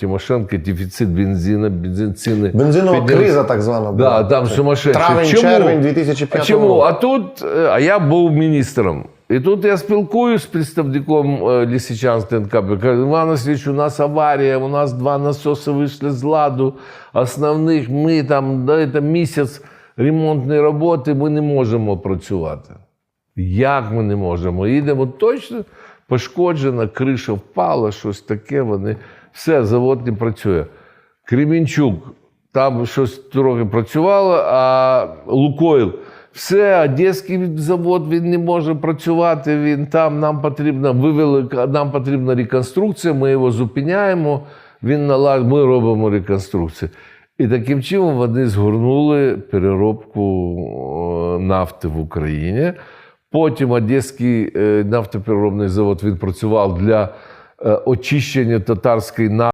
Тимошенко, дефіцит бензина, бензин ціни. Бензинова піднялись. криза, так звана. була. Да, там сумасшедший. Травень, Чому? червень 2005 А чому? року. А тут, е, а я був міністром. І тут я спілкуюсь з представником е, Лисичанського НКП. Кажу, Іван Васильович, у нас аварія, у нас два насоси вийшли з ладу. Основних ми там да, це місяць ремонтної роботи, ми не можемо працювати. Як ми не можемо? Їдемо точно пошкоджена, криша впала, щось таке. Вони все, завод не працює. Кремінчук, там щось трохи працювало, а Лукойл. Все, Одеський завод він не може працювати. Він там нам потрібно вивели, нам потрібна реконструкція. Ми його зупиняємо. Він налад, ми робимо реконструкцію. І таким чином вони згорнули переробку е, нафти в Україні. Потім Одеський е, нафтопереробний завод він працював для очищення татарської нафти.